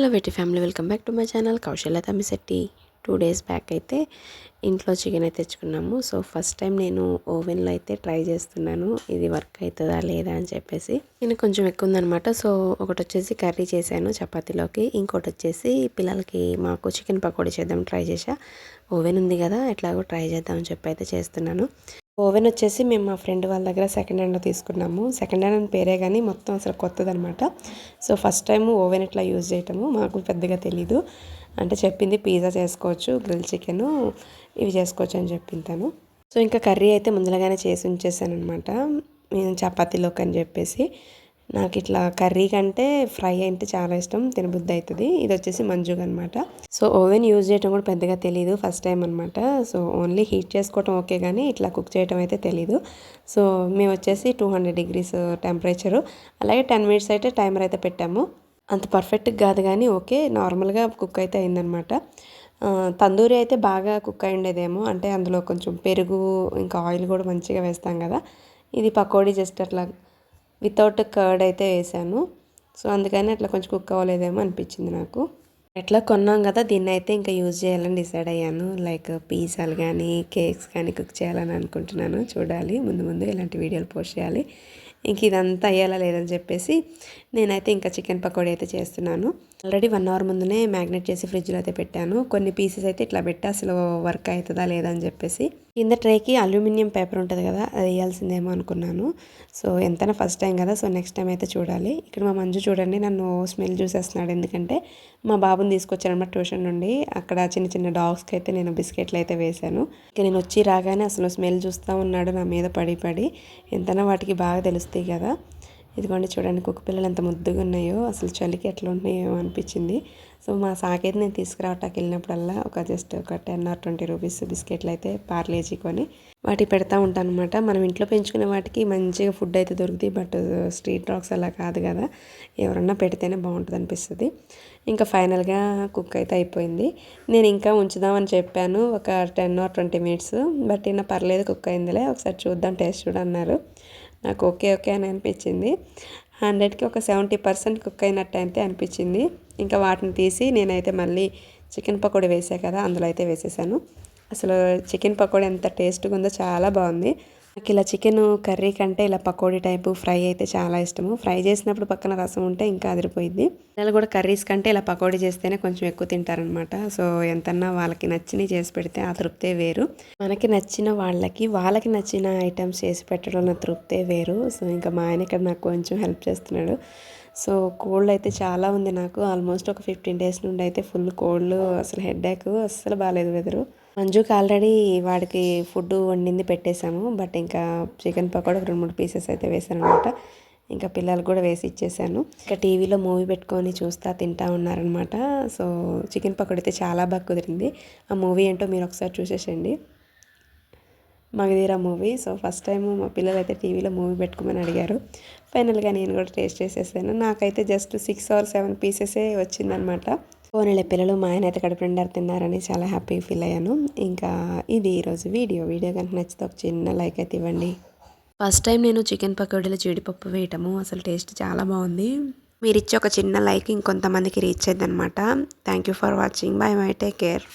Hello వెట్టి family welcome back to my channel. Kausalya Tamisetti two days back అయితే ఇంట్లో chicken అయితే తెచ్చుకున్నాము. సో ఫస్ట్ టైం నేను ఓవెన్లో అయితే ట్రై చేస్తున్నాను. ఇది వర్క్ అవుతుందా లేదా అని చెప్పేసి. నేను కొంచెం ఎక్కువ ఉందనమాట సో ఒకటి వచ్చేసి కర్రీ చేశాను చపాతీలోకి. ఇంకోటి వచ్చేసి పిల్లలకి మాకు చికెన్ పకోడీ చేద్దాం ట్రై చేశా. ఓవెన్ ఉంది కదా ఎట్లాగో ట్రై చేద్దామని చెప్పి అయితే చేస్తున్నాను. ఓవెన్ వచ్చేసి మేము మా ఫ్రెండ్ వాళ్ళ దగ్గర సెకండ్ హ్యాండ్లో తీసుకున్నాము. సెకండ్ హ్యాండ్ అని పేరే కానీ మొత్తం అసలు కొత్తదనమాట. సో ఫస్ట్ టైం ఓవెన్ ఇట్లా యూజ్ చేయటము మాకు పెద్దగా తెలీదు. అంటే చెప్పింది పిజ్జా చేసుకోవచ్చు గ్రిల్ చికెను ఇవి చేసుకోవచ్చు అని చెప్పింటాను సో ఇంకా కర్రీ అయితే ముందులాగానే చేసి ఉంచేసాను అనమాట నేను చపాతీలోకి అని చెప్పేసి. నాకు ఇట్లా కర్రీ కంటే ఫ్రై అంటే చాలా ఇష్టం తినబుద్ధి అవుతుంది ఇది వచ్చేసి మంజుగా అనమాట సో ఓవెన్ యూజ్ చేయడం కూడా పెద్దగా తెలియదు ఫస్ట్ టైం అనమాట. సో ఓన్లీ హీట్ చేసుకోవటం ఓకే కానీ ఇట్లా కుక్ చేయడం అయితే తెలీదు. సో మేము వచ్చేసి టూ హండ్రెడ్ డిగ్రీస్ టెంపరేచరు. అలాగే టెన్ మినిట్స్ అయితే టైమర్ అయితే పెట్టాము. అంత పర్ఫెక్ట్గా కాదు కానీ ఓకే నార్మల్గా కుక్ అయితే అయిందనమాట. తందూరి అయితే బాగా కుక్ అయి ఉండేదేమో అంటే అందులో కొంచెం పెరుగు ఇంకా ఆయిల్ కూడా మంచిగా వేస్తాం కదా. ఇది పకోడీ జస్ట్ అట్లా వితౌట్ కర్డ్ అయితే వేసాను. సో అందుకని అట్లా కొంచెం కుక్ అవ్వలేదేమో అనిపించింది నాకు. ఎట్లా కొన్నాం కదా దీన్ని అయితే ఇంకా యూజ్ చేయాలని డిసైడ్ అయ్యాను. లైక్ పిజ్జాలు కానీ కేక్స్ కానీ కుక్ చేయాలని అనుకుంటున్నాను. చూడాలి ముందు ముందు ఇలాంటి వీడియోలు పోస్ట్ చేయాలి. ఇంక ఇదంతా అయ్యేలా లేదని చెప్పేసి నేనైతే ఇంకా చికెన్ పకోడీ అయితే చేస్తున్నాను. ఆల్రెడీ వన్ అవర్ ముందునే మ్యాగ్నెట్ చేసి ఫ్రిడ్జ్లో అయితే పెట్టాను. కొన్ని పీసెస్ అయితే ఇట్లా పెట్టి అసలు వర్క్ అవుతుందా లేదా అని చెప్పేసి. కింద ట్రేకి అల్యూమినియం పేపర్ ఉంటుంది కదా అది వేయాల్సిందేమో అనుకున్నాను. సో ఎంతైనా ఫస్ట్ టైం కదా సో నెక్స్ట్ టైం అయితే చూడాలి. ఇక్కడ మా మంజు చూడండి నన్ను స్మెల్ చూసేస్తున్నాడు. ఎందుకంటే మా బాబుని తీసుకొచ్చానమాట ట్యూషన్ నుండి. అక్కడ చిన్న చిన్న డాగ్స్కి అయితే నేను బిస్కెట్లు అయితే వేశాను. ఇక నేను వచ్చి రాగానే అసలు స్మెల్ చూస్తూ ఉన్నాడు నా మీద పడి పడి. ఎంతైనా వాటికి బాగా తెలుస్తాయి కదా. ఇదిగోండి చూడండి కుక్క పిల్లలు ఎంత ముద్దుగా ఉన్నాయో అసలు చలికి ఎట్లా ఉన్నాయో అనిపించింది. సో మా సాకేది నేను తీసుకురావటానికి వెళ్ళినప్పుడల్లా ఒక జస్ట్ ఒక టెన్ ఆర్ ట్వంటీ రూపీస్ బిస్కెట్లు అయితే పార్లేజీ కొని వాటి పెడతా ఉంటాను అనమాట మనం ఇంట్లో పెంచుకునే వాటికి మంచిగా ఫుడ్ అయితే దొరుకుతుంది బట్ స్ట్రీట్ డాగ్స్ అలా కాదు కదా. ఎవరన్నా పెడితేనే బాగుంటుంది అనిపిస్తుంది. ఇంకా ఫైనల్గా కుక్ అయితే అయిపోయింది. నేను ఇంకా ఉంచుదామని చెప్పాను ఒక ten or twenty minutes but అయినా పర్లేదు కుక్ అయిందిలే ఒకసారి చూద్దాం టేస్ట్ చూడన్నారు నాకు ఓకే ఓకే అని అనిపించింది. హండ్రెడ్కి ఒక సెవెంటీ పర్సెంట్ కుక్ అయినట్టు అయితే అనిపించింది. ఇంకా వాటిని తీసి నేనైతే మళ్ళీ చికెన్ పకోడీ వేసా కదా అందులో అయితే వేసేసాను. అసలు చికెన్ పకోడీ ఎంత టేస్ట్గా ఉందో చాలా బాగుంది. నాకు ఇలా చికెన్ కర్రీ కంటే ఇలా పకోడీ టైపు ఫ్రై అయితే చాలా ఇష్టము. ఫ్రై చేసినప్పుడు పక్కన రసం ఉంటే ఇంకా అదిరిపోయింది పిల్లలు కూడా కర్రీస్ కంటే ఇలా పకోడీ చేస్తేనే కొంచెం ఎక్కువ తింటారనమాట సో ఎంతన్నా వాళ్ళకి నచ్చినవి చేసి పెడితే ఆ తృప్తే వేరు. మనకి నచ్చిన వాళ్ళకి వాళ్ళకి నచ్చిన ఐటమ్స్ చేసి పెట్టడం తృప్తే వేరు. సో ఇంకా మా ఆయన ఇక్కడ నాకు కొంచెం హెల్ప్ చేస్తున్నాడు. సో కోల్డ్ అయితే చాలా ఉంది నాకు. ఆల్మోస్ట్ ఒక ఫిఫ్టీన్ డేస్ నుండి అయితే ఫుల్ కోల్డ్ అసలు హెడ్ ఏక్ అస్సలు బాగాలేదు వెదరు మంజుకి ఆల్రెడీ వాడికి ఫుడ్ వండింది పెట్టేశాము బట్ ఇంకా చికెన్ పకోడా రెండు మూడు పీసెస్ అయితే వేసాను అనమాట ఇంకా పిల్లలు కూడా వేసి ఇచ్చేసాను ఇంకా టీవీలో మూవీ పెట్టుకొని చూస్తా తింటా ఉన్నారనమాట. సో చికెన్ పకోడీ అయితే చాలా బాగా కుదిరింది. ఆ మూవీ ఏంటో మీరు ఒకసారి చూసేసండి Magadheera movie so first time మా పిల్లలు అయితే టీవీలో మూవీ పెట్టుకోమని అడిగారు. ఫైనల్గా నేను కూడా టేస్ట్ చేసేసాను. నాకైతే జస్ట్ సిక్స్ ఆర్ సెవెన్ పీసెసే వచ్చిందనమాట. పోనీళ్ళ పిల్లలు మా ఆయన అయితే కడుపు నిండా తిన్నారని చాలా హ్యాపీ ఫీల్ అయ్యాను. ఇంకా ఇది ఈరోజు వీడియో. వీడియో కనుక నచ్చితే ఒక చిన్న లైక్ అయితే ఇవ్వండి. ఫస్ట్ టైం నేను చికెన్ పకోడీలో జీడిపప్పు వేయటము. అసలు టేస్ట్ చాలా బాగుంది. మీరు ఇచ్చే ఒక చిన్న లైక్ ఇంకొంతమందికి reach అయ్యిందనమాట thank you for watching bye my take care